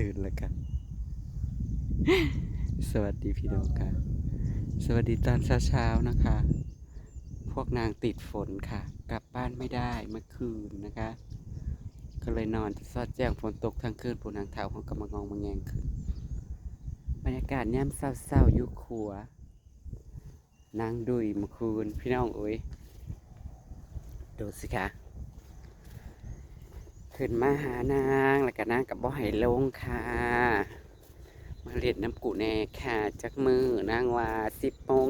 ตื่นแล้วกัน สวัสดีพี่น้องค่ะ สวัสดีตอนเช้าๆนะคะ พวกนางติดฝนค่ะ กลับบ้านไม่ได้เมื่อคืนนะคะ ก็เลยนอนสอดแจ้งฝนตกทั้งคืนผู้นางเท้าของกำมางองมาแงงขึ้นบรรยากาศย่ำเศร้าๆยู่ครัวนางดุยเมื่อคืนพี่น้องเอ้ยดูสิคะ ขึ้นมาหานางแล้วก็นางกับบ่ให้ลงค่ะ มาเรียนน้ำกุแน่ค่ะ จักมือนางว่าสิบโมง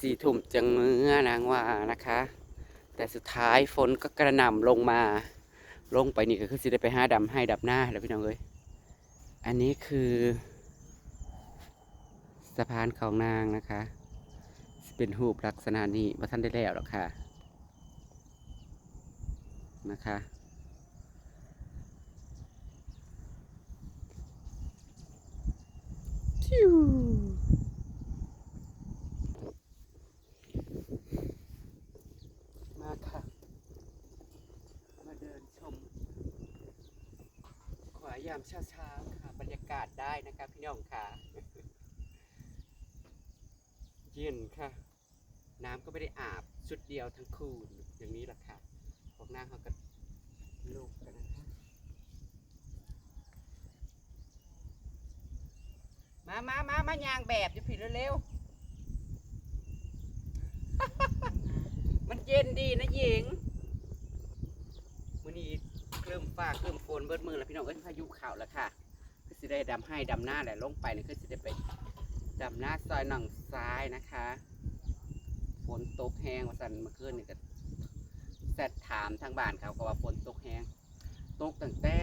สี่ทุ่มจังมือนางว่านะคะ แต่สุดท้ายฝนก็กระหน่ำลงมา ลงไปนี่ก็คือสิได้ไปหาดำให้ดับหน้าแล้วพี่น้องเอ้ยอันนี้คือสะพานของนางนะคะ เป็นรูปลักษณะนี้ว่าท่านได้แล้วหรอกค่ะนะคะ ทิว มาค่ะ มาเดินชม ขวายามเช้าๆค่ะ บรรยากาศได้นะคะพี่น้องค่ะ เย็นค่ะ น้ำก็ไม่ได้อาบชุดเดียวทั้งคืนอย่างนี้แหละค่ะ พวกนาเขาก็ลูกกันนะคะ มามามามายางแบบจะผิดเร็วๆ มันเย็นดีนะหญิงวันนี้เคลื่มฟ้าเคลื่มฝนเบิดมือแล้วพี่น้องเอ้ยพายุเข่าแล้วค่ะก็สิได้ดำให้ดำหน้าแหละลงไปนี่คือสิได้ไปดำหน้าซอยหนองซ้ายนะคะ ฝนตกแห้งว่าสันเมื่อคืนนี่ก็แซดถามทางบ้านเขาก็ว่าฝนตกแห้งตกตั้งแต่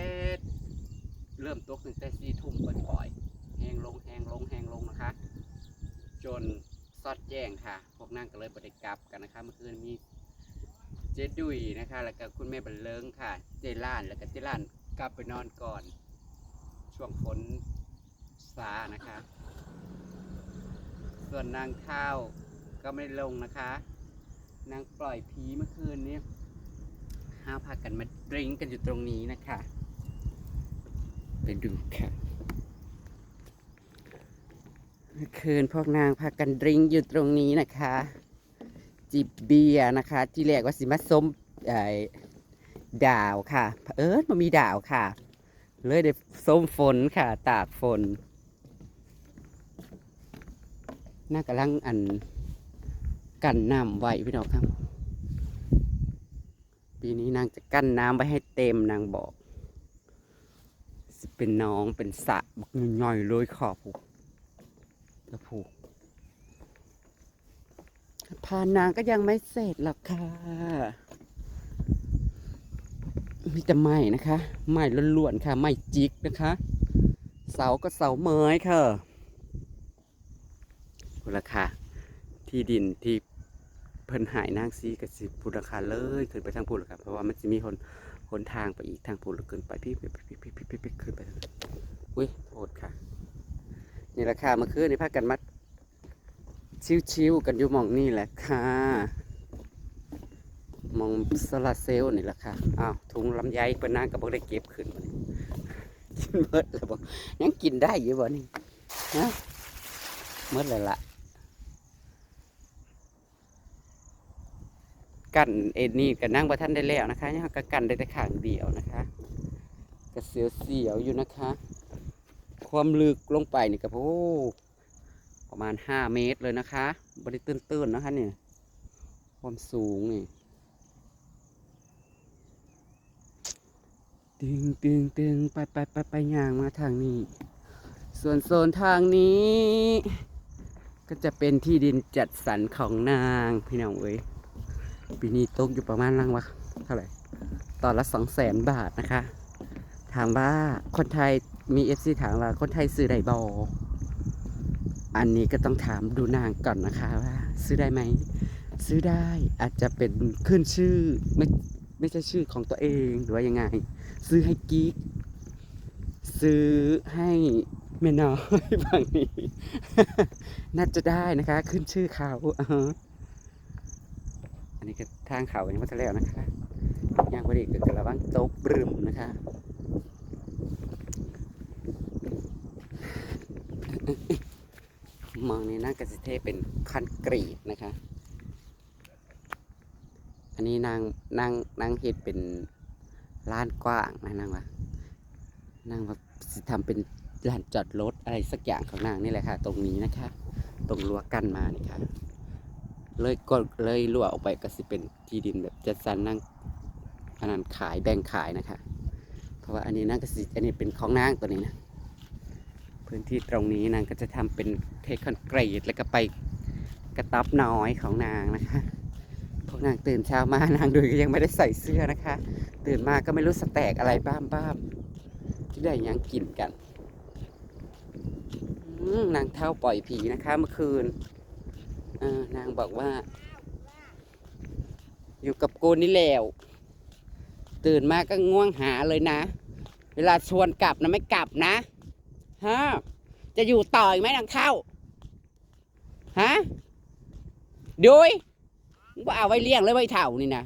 เริ่มตกตั้งแต่สี่ทุ่มปล่อย ห้งลงแห้งลงแห้งลงนะคะ จนซอดแจ้งค่ะ พวกนั่งก็เลยบริกลับกันนะคะ เมื่อคืนมีเจดุยนะคะ แล้วก็คุณแม่บันเลิงค่ะ เจล้านแล้วก็เจล้านกลับไปนอนก่อน ช่วงฝนสานะคะ ส่วนนางข้าวก็ไม่ลงนะคะ นางปล่อยผีเมื่อคืนนี้ห้าพากันมาดริงก์กันอยู่ตรงนี้นะคะ ไปดูค่ะ คืนพวกนางพากันดริงอยู่ตรงนี้นะคะ จิบเบียร์นะคะ ที่แรกว่าสิมาส้มไอ้ดาวค่ะเผอิญมันมีดาวค่ะ เลยได้ส้มฝนค่ะ ตากฝนน่ากำลังอันกันน้ำไว้พี่น้องครับ ปีนี้นางจะกั้นน้ำไว้ให้เต็มนางบอก เป็นน้องเป็นสระบักย่อยๆเลยขอบ ผูกผูกพานางก็ยังไม่เสร็จหรอกค่ะ มีแต่ไม้นะคะไม้ล้วนๆค่ะไม้จิกนะคะ เสาก็เสาไม้ค่ะพูราคาที่ดินที่เพิ่นหายนางซีกับสิพูราคาเลยขึ้นไปทางพูราคาเพราะว่ามันจะมีคนหนทางไปอีกทางพูราขึ้นไปพี่พี่พี่พี่พี่ขึ้นไปอุ้ยโทษค่ะ นี่ราคาเมื่อคืนนี่พากันมาชิวๆกันอยู่มองนี่แหละค่ะ มองโซลาเซลนี่แหละค่ะอ้าวถุงลำไยเปิ้นนางกับพวกได้เก็บขึ้นมากินเมดแล้วบ่ยังกินได้อยู่บ่นี่ฮะเมดเลยล่ะกันเอ็นนี่กับนั่งประท่านได้แล้วนะคะยังก็กันได้แต่ขางเดียวนะคะกระเสียวเสียวๆอยู่นะคะ ความลึกลงไปนี่ก็โอ้ประมาณห้าเมตรเลยนะคะบริตื้นๆนะคะเนี่ย ความสูงนี่ตึงตึงตึงไปไปไปไปย่างมาทางนี้ ส่วนโซนทางนี้ ก็จะเป็นที่ดินจัดสรรของนางพี่น้องเอ้ยปีนี้ตกอยู่ประมาณรังวะเท่าไหร่ตอนละสองแสนบาทนะคะ ถามว่าคนไทย มีเอฟซีถามว่าคนไทยซื้อได้บออันนี้ก็ต้องถามดูนางก่อนนะคะว่า ซื้อได้ไหม ซื้อได้อาจจะเป็นขึ้นชื่อไม่ไม่ใช่ชื่อของตัวเองหรือว่ายังไง ซื้อให้กิ๊กซื้อให้แม่น้อยบางนี้ น่าจะได้นะคะ ขึ้นชื่อเขาอันนี้ก็ทางเขายังไม่ทันแล้วนะคะย่างบริกก็ระวังตกบรึมนะคะ มองในี่น่ากสิเทเป็นคอนกรีตนะคะ อันนี้นางนางนางเฮ็ดเป็นลานกว้างนะนางว่านางว่าทำเป็นลานจอดรถอะไรสักอย่างของนางนี่แหละค่ะ ตรงนี้นะคะ ตรงรั้วกั้นมานี่ค่ะ เลยก็เลยรั่วออกไปก็สิเป็นที่ดินแบบจัดสรรนางอันนั้นขายแบ่งขายนะคะ เพราะว่าอันนี้นางก็สิอันนี้เป็นของนางตัวนี้นะ พื้นที่ตรงนี้นางก็จะทำเป็นเทคอนกรีตแล้วก็ไปกระต๊อบน้อยของนางนะคะ พวกนางตื่นเช้ามานางดยก็ยังไม่ได้ใส่เสื้อนะคะ ตื่นมาก็ไม่รู้สแตกอะไรบ้ามบ้ามที่ได้ยังกินกันนางเท่าปล่อยผีนะคะ เมื่อคืนนางบอกว่า อยู่กับกูนี่แล้วตื่นมาก็ง่วงหาเลยนะ เวลาชวนกลับนะไม่กลับนะ ฮะจะอยู่ต่ออีกไหมนางเท่าฮะดุยมึงก็เอาไว้เลี้ยงเลยไว้เท่านี่นะ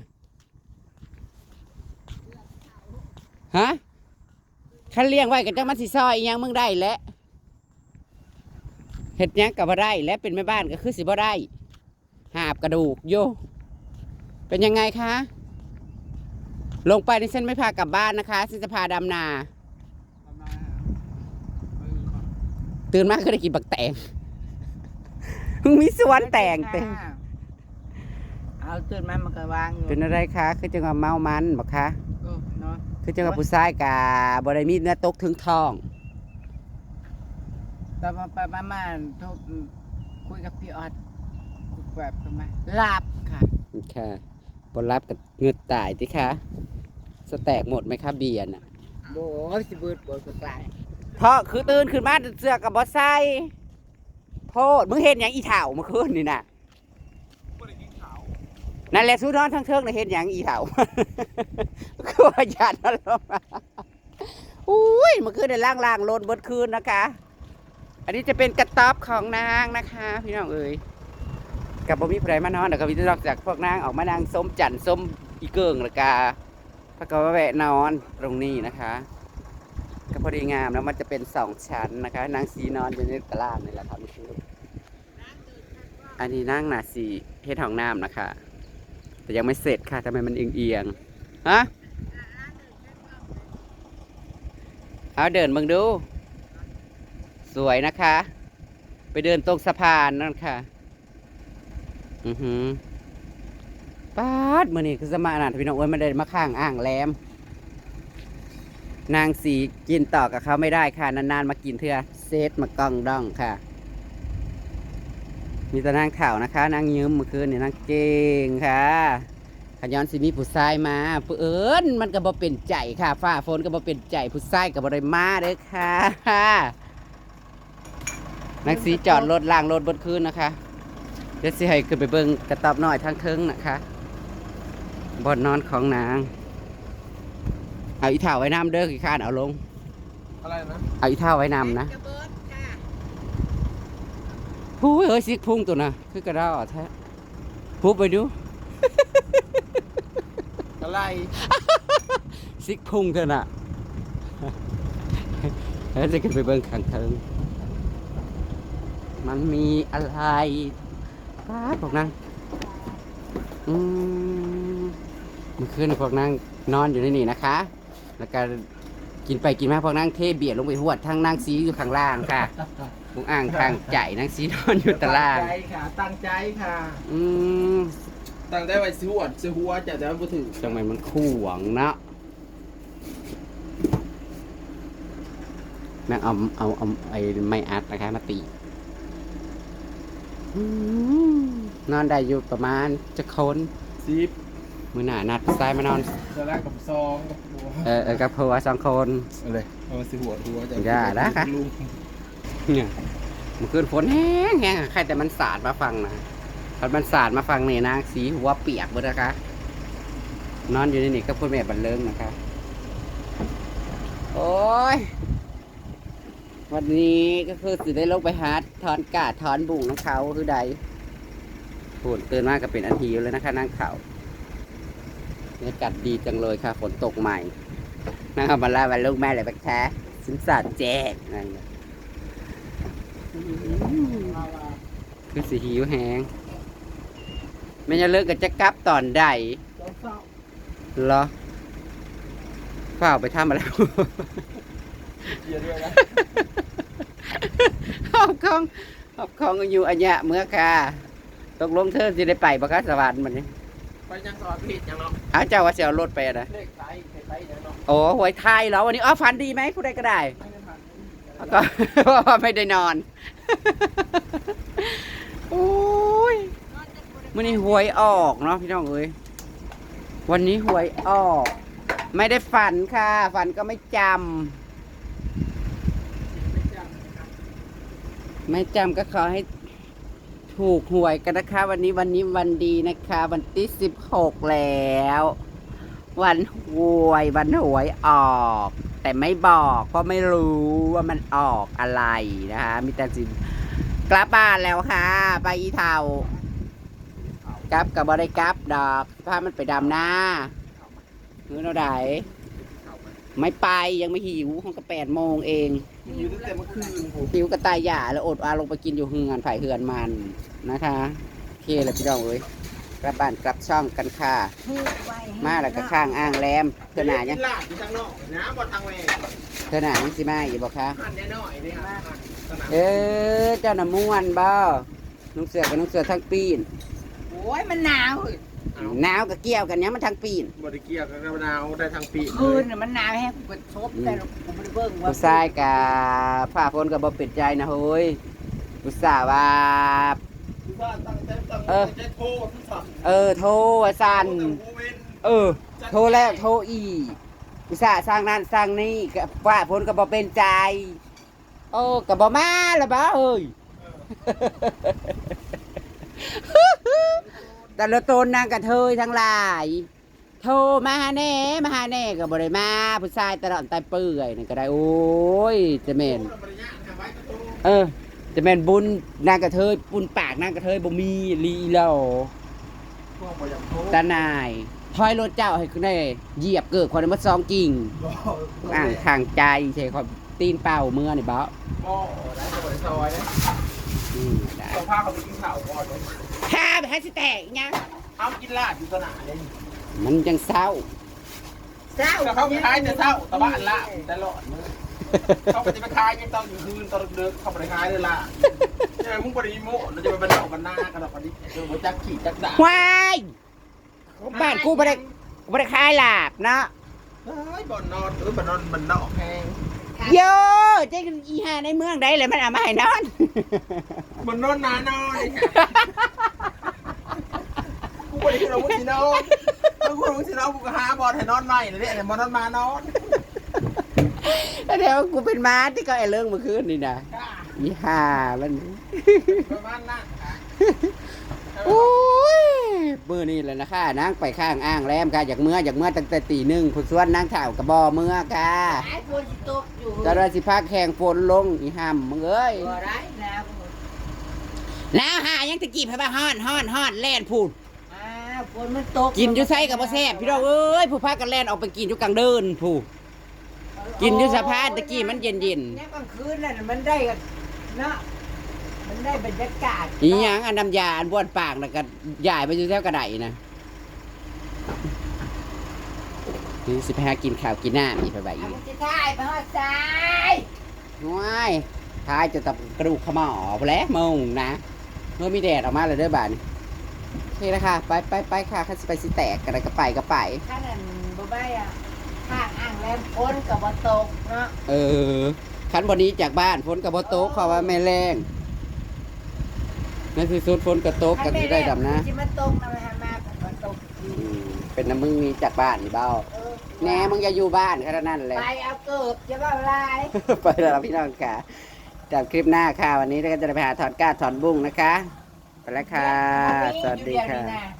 ฮะคันเลี้ยงไว้ก็จะมาสิซอยอยังมึงได้แล้วเห็ดยังกับบ่ได้ และเป็นแม่บ้านก็คือสิบ่ได้ หาบกระดูกโยเป็นยังไงคะ ลงไปในเส้นไม่พากลับบ้านนะคะเส้นจะพาดำนา ตื่นมาก็ได้กินบักแตงมึงมีสวนแตงเต็มเอาตื่นมามันก็วางอยู่เป็นอะไรคะคือจังหวะเมามันบอกคะเออเนาะคือจังหวะผู้ชายกาบริมีเนื้อตกถึงท้องแต่มาไปมามาทุกคุยกับพี่ออดคุยแบบประมาณหลับค่ะค่ะบนรับกับเงือดตายที่คะสแตกหมดไหมคะเบียร์น่ะโบสิบืดบนกลาง เพราะคือตื่นขึ้นมาเสือกับบอสไซโพดมึงเห็นอย่างอีเถ่าเมื่อคืนนี่น่ะนั่นแหละสู้นอนทั้งเทิงน่ะเห็นอย่างอีเถ่าคือว่าหยาดมันลงมาอุ้ยเมื่อคืนได้ล่างล่างๆโลนเบดคืนนะคะ อันนี้จะเป็นกระต๊อบของนางนะคะ พี่น้องเอ๋ยกับบ่มีใครมานอนเดี๋ยวก็มีแต่นอกจากพวกนางออกมานางส้มจันทร์ส้มอีเกิงแล้วกาพระก็มาแวะนอนตรงนี้นะคะ ก็พอดีงามแล้วมันจะเป็นสองชั้นนะคะ นางสีนอนอยู่ในตารางนี่แหละครับนี่คืออันนี้นั่งหนาสีเฮ็ดห้องน้ำนะคะ แต่ยังไม่เสร็จค่ะทำไมมันเอียงๆฮะเอาเดินเบังดู สวยนะคะ ไปเดินตรงสะพานนั่นค่ะ อือหือป้าดมื่อนี้คือสมานาพี่น้องเอ้ยไม่ได้มาข้างอ่างแรม นางสีกินต่อกับเขาไม่ได้ค่ะ นานๆ มากินเถื่อเซตมากล้องดองค่ะ มีแต่นางข่าวนะคะ นางยืมเมื่อคืนเนี่ยนางเก่งค่ะขย้อนสิมีผู้ชายมาผู้เอิญมันก็บ่เป็นใจค่ะฝ้าฝนก็บ่เป็นใจผู้ชายก็บ่ได้มาเด้อค่ะนางสีจอดรถล่างรถบนคืนนะคะเดี๋ยวสิให้ขึ้นไปเบิ่งกระต๊อบน้อยทางเทิงนะคะบอนนอนของนาง เอาอีเท่าไว้น้ำเด้อขี้ข้านเอาลง อะไรนะเอาอีเท่าไว้น้ำนะจะเบิดค่ะพูเอ้ยซิกพุ่งตัวน่ะคือกระดาษแท้พูไปดู อะไรซิกพุ่งเถอะน่ะแล้วจะขึ้นไปเบิ่งขังเทิงมันมีอะไรป้าดพวกนางอืมเมื่อคืนพวกนางนอนอยู่ในนี่นะคะ แล้วก็กินไปกินมาพวกนางเทเบียดลงไปหวดทั้งนางซีอยู่ข้างล่างค่ะพวกอ่างข้างใจนางซีนอนอยู่ตาราง ตั้งใจค่ะ ตั้งใจค่ะ อืมตั้งใจไว้ซื้อหัวซื้อหัวจะจะไม่ถึงทำไมมันคู่หวังเนาะแม่งเอาเอาเอาไอ้ไม้อัดนะคะมาตีอืมนอนได้อยู่ประมาณจะคนซิป มือหนานัดซ้ายมานอนจะแรกกับซองกับหัวเออเออกับผัวสองคนอะไรเอามาซื้อหัวหัวจะอย่านะค่ะ ลุงเนี่ยเมื่อคืนฝนแห้งแห้งใครแต่มันสาดมาฟังนะพอมันสาดมาฟังนี่นางสีหัวเปียกหมดนะคะ นอนอยู่ในนี่ก็พ่อแม่บันเลิงนะคะ โอ้ย วันนี้ก็คือสิได้ลงไปหาถอนกาดถอนบุ่งของเขาคือใดฝนตื่นมากก็เป็นอาทีอยู่เลยนะคะนั่งเขา บรรยากาศดีจังเลยค่ะ ฝนตกใหม่นั่งเอามาลาวันลูกแม่เลยปะคะสินสอดแจ้งนั่นน่ะคือสิหิวแหงแม่จะเลิกกับจะกลับตอนใดเหรอเปล่าไปทำอะไรเกียร์ด้วยนะหอบของหอบของอยู่อันเนี้ยเมื่อค่ะตกลงเธอจะได้ไปบ่คะสวรรค์มันนี่ ไปยังสอนผิดยังเนาะอ้าวเจ้าว่าจะเอารถไปอะนะเลขไทยเลขไทยยังเนาะโอ้หวยไทยเหรอวันนี้อ๋อฝันดีไหมผู้ใดก็ได้ไม่ได้ผ่านแล้วก็ไม่ได้นอน โอ้ยมื่อนี้หวยออกเนาะพี่น้องเอ้ยวันนี้หวยออก ไม่ได้ฝันค่ะ ฝันก็ไม่จำไม่จำก็ขอให้ ถูกหวยกันนะคะ วันนี้วันนี้วันดีนะคะ วันที่สิบหกแล้ว วันหวยวันหวยออก แต่ไม่บอกเพราะไม่รู้ว่ามันออกอะไรนะคะมีแต่สินกลับบ้านแล้วค่ะ ไปอีเทากลับกับบริกลับดอกพามันไปดำหน้าเมื่อเราไดไม่ไปยังไม่หิวห้องก็แปดโมงเอง อยู่ตั้งแต่เมื่อคืนผมหิวกระต่ายหย่าแล้วอดอาลงไปกินอยู่เฮือนไผ่เฮือนมันนะคะโอเคเลยพี่น้องเอ้ยกลับบ้านกลับช่องกันค่ะ มาแล้วก็ข้างอ่างแรมเธอหนายังลาดอยู่ทางนอกนะบนทางแหวกเธอหนายังสิมาอยู่บอกคะหันแน่นอนนี่ฮะสนามเออเจ้าหน้าม่วนบ่นุ่งเสือกับนุ่งเสือทั้งปีนโอ้ยมันหนาวเฮ้ย หนาวกับเกี่ยวกันยังมันทั้งปีนบริเกียร์กับกระนาวได้ทางปีคืนน่ะมันหนาวแฮะกูก็ชบแต่กูไม่ได้เบิ่งว่าผู้ชายกับผ้าฝนกับบ่เป็ดใจนะเฮ้ยผู้สาวว่าเออโทรทุกสัปเออ โทรว่าสั่นเออ โทรแล้วโทรอีกอุตส่าห์สร้างนั่นสร้างนี่กับฝ้าฝนกับบ่เป็นใจ โอ้กับบ่มาละบ้าเอ้ย แต่ละตนนางกระเทยทั้งหลาย โทรมาหาแน่มาหาแน่กับบริมาผู้ชายตลอดตายเปื่อยนี่ก็ได้โอ้ยจะเมนเออจะเมนบุญนางกระเทยบุญปากนางกระเทยบ่มีลีแล้วตาหนายถอยรถเจ้าให้คุณได้เหยียบเกิดคนมาซองกิ่งอ่างทางใจใช่คนตีนเป่าเมื่อนี่บ่บ่ได้จะบริซอยนะอืมได้ต้องพาเขาไปกินข้าวก่อน ข้าไปให้สิแตกอีกยังเอากินลาดอยู่สนามเลยมันยังเศร้าเจ้าแต่เขาไปขายแต่เช้าตะบ้านละแต่หลอดมือเขาไปจะไปขายยังตอนอยู่คืนตอนเดินเขาไปขายเลยล่ะใช่มึงบริโมเราจะไปบันดอกบันหน้ากันหรอกวันนี้เออมาจักขี่จักด่าวายบ้านกูบ่ได้บ่ได้ขายลาบเนาะเฮ้ยบ่อนนอนเออบ่อนนอนมันนอกแห้งโยเจ๊กันอีห่าในเมืองได้เลยมันเอามาให้นอน บ่อนนอนนานอน กูบ่ได้ขึ้นมามึงสินอนถ้ากูมึงสินอนกูก็หาบอลให้นอนใหม่เลยเนี่ยบอลนอนมานอนแล้วเดี๋ยวกูเป็นม้าที่เขาไอ้เรื่องเมื่อคืนนี่นะอีห่ามัน ประมาณนั้นโอ้ยมือนี่แหละนะคะนางไปข้างอ่างแรมค่ะอยากเมื่ออยากเมื่อตั้งแต่ตีหนึ่งผู้ส่วนนางถ่าวกระบอเมื่อค่ะหายคนสิตกอยู่จะได้สิพาแข่งฝนลงอีห่ำมึงเอ้ยบ่ได้แล้ว แล้วหายังตะกี้พะบ้าฮ้อนฮ้อนฮ้อนแล่นพูดอ้าวฝนมันตกกินอยู่ไสกับบ่แซ่บพี่น้องเอ้ยผู้พากันแล่นออกไปกินอยู่กลางเดินผู้ กินอยู่สะพานตะกี้มันเย็นๆ เนี่ยกลางคืนน่ะมันได้กันเนาะมันได้บรรยากาศอีหยังอันน้ำยาอันบ้วนปากแล้วก็ย้ายไปอยู่แถวกระไดนะนี่สิไปหากินข้าวกินน้ำอีกไปไปอีเอาก มันจะได้ไปฮอดซ้ายว้ายท้ายจะตับกระดูกขมอออกแล้วมงนะ เมื่อมีแดดออกมาเลยเด้อบ้าน โอเคแล้วค่ะ ไปไปไปค่ะข้าสิไปสิแตกกันก็ไปก็ไป ถ้านั่นบ่ได้อะข้างอ่างแลมฝนก็บ่ตกเนาะเออคันบนนี้จากบ้านฝนกับโบโต๊ะเขาว่าไม่แรงนั่นคือสุดฝนกับโต๊ะกันที่ได้ดำนะสิมาตกนะมันหามาก็บ่ตกอีกอืมเป็นน้ำมึงมีจากบ้านนี่เบ้าเออแหน่มึงอย่าอยู่บ้านแค่นั้นแหละ ไป เอาเกิบจะว่าลาย ไปแล้วพี่น้องค่ะจากคลิปหน้าค่ะ วันนี้เราก็จะไปหาถอนก้าถอนบุ้งนะคะ ไปแล้วค่ะ สวัสดีค่ะอยู่เยวนี้น